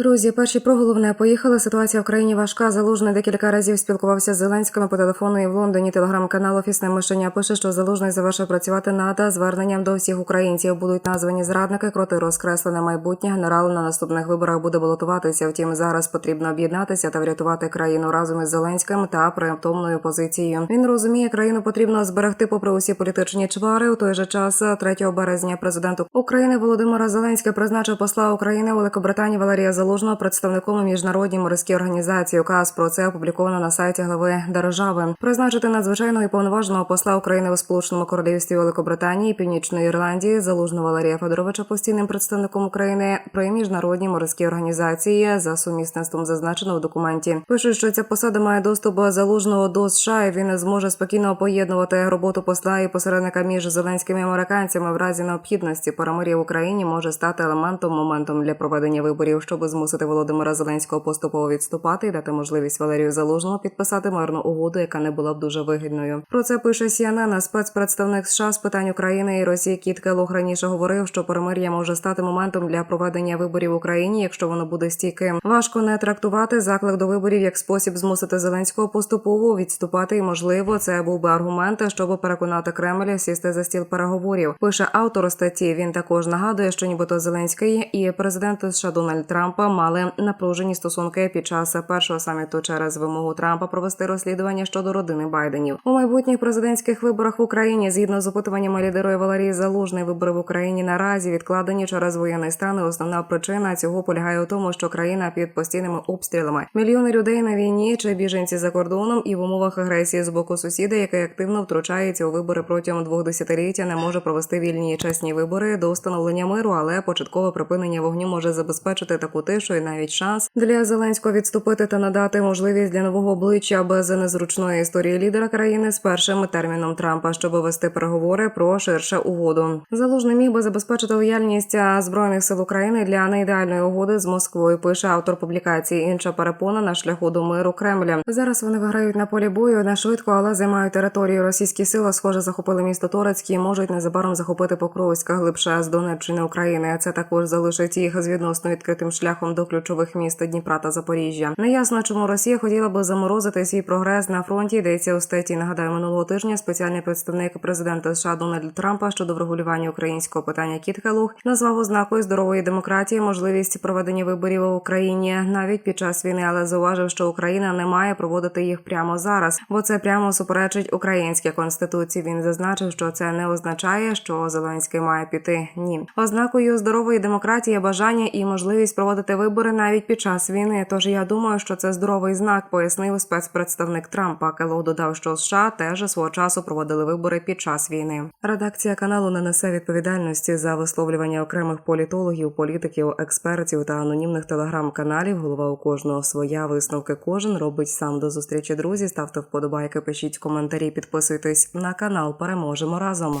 Друзі, перші про головне поїхали. Ситуація в країні важка. Залужний декілька разів спілкувався з Зеленськими по телефону і в Лондоні. Телеграм-канал Офісне мишення пише, що Залужний завершив працювати над зверненням до всіх українців. Будуть названі зрадники, кроти розкреслене майбутнє. Генерал на наступних виборах буде балотуватися. Втім, зараз потрібно об'єднатися та врятувати країну разом із Зеленським та приємтомною позицією. Він розуміє, країну потрібно зберегти попри усі політичні чвари. У той же час, 3 березня, президент України Володимира Зеленський призначив посла України Великобританії Валерія Залужного представником у міжнародній морській організації. Указ про це опубліковано на сайті глави держави. Призначити надзвичайного і повноваженого посла України у Сполученому Королівстві Великобританії, Північної Ірландії, залужного Валерія Федоровича постійним представником України при міжнародній морській організації за сумісництвом зазначено в документі. Пишуть, що ця посада має доступ залужного до США. і Він зможе спокійно поєднувати роботу посла і посередника між зеленськими американцями в разі необхідності. Перемир'я в Україні може стати елементом моментом для проведення виборів, щоб змусити Володимира Зеленського поступово відступати і дати можливість Валерію Залужному підписати мирну угоду, яка не була б дуже вигідною. Про це пише CNN. спецпредставник США з питань України і Росії Кіт Келох раніше говорив, що перемир'я може стати моментом для проведення виборів в Україні, якщо воно буде стійким. Важко не трактувати заклик до виборів як спосіб змусити Зеленського поступово відступати, і можливо, це був би аргумент, щоб переконати Кремль сісти за стіл переговорів. Пише автор статті. Він також нагадує, що нібито Зеленський і президент США Дональд Трампа мали напружені стосунки під час першого саміту через вимогу Трампа провести розслідування щодо родини Байденів у майбутніх президентських виборах в Україні. Згідно з опитуваннями лідерої Валерії Залужний, вибори в Україні наразі відкладені через воєнний стан. І Основна причина цього полягає у тому, що країна під постійними обстрілами. Мільйони людей на війні чи біженці за кордоном і в умовах агресії з боку сусіда, який активно втручається у вибори протягом двох десятиліття, не може провести вільні і чесні вибори до встановлення миру, але початкове припинення вогню може забезпечити таку тишу і навіть шанс для Зеленського відступити та надати можливість для нового обличчя без незручної історії лідера країни з першим терміном Трампа, щоб вести переговори про ширше угоду. Залужний міг би забезпечити лояльність збройних сил України для неідеальної угоди з Москвою. Пише автор публікації. Інша перепона на шляху до миру Кремля. Зараз вони виграють на полі бою не швидко, але займають територію. Російські сили схоже захопили місто Торецькі і можуть незабаром захопити Покровська глибше з Донеччини України. Це також залишить їх з відносно відкритим шляхом до ключових міст Дніпра та Запоріжжя. Неясно, чому Росія хотіла би заморозити свій прогрес на фронті. Йдеться у статті. Нагадаю, минулого тижня спеціальний представник президента США Дональд Трампа щодо врегулювання українського питання Кіт Келух назвав ознакою здорової демократії можливість проведення виборів в Україні навіть під час війни, але зауважив, що Україна не має проводити їх прямо зараз, бо це прямо суперечить українській конституції. Він зазначив, що це не означає, що Зеленський має піти. Ні, ознакою здорової демократії бажання і можливість проводити вибори навіть під час війни. Тож я думаю, що це здоровий знак, пояснив спецпредставник Трампа. Келлог додав, що США теж свого часу проводили вибори під час війни. Редакція каналу не несе відповідальності за висловлювання окремих політологів, політиків, експертів та анонімних телеграм-каналів. Голова у кожного своя висновки. Кожен робить сам до зустрічі. Друзі, ставте вподобайки, пишіть коментарі, підписуйтесь на канал. Переможемо разом.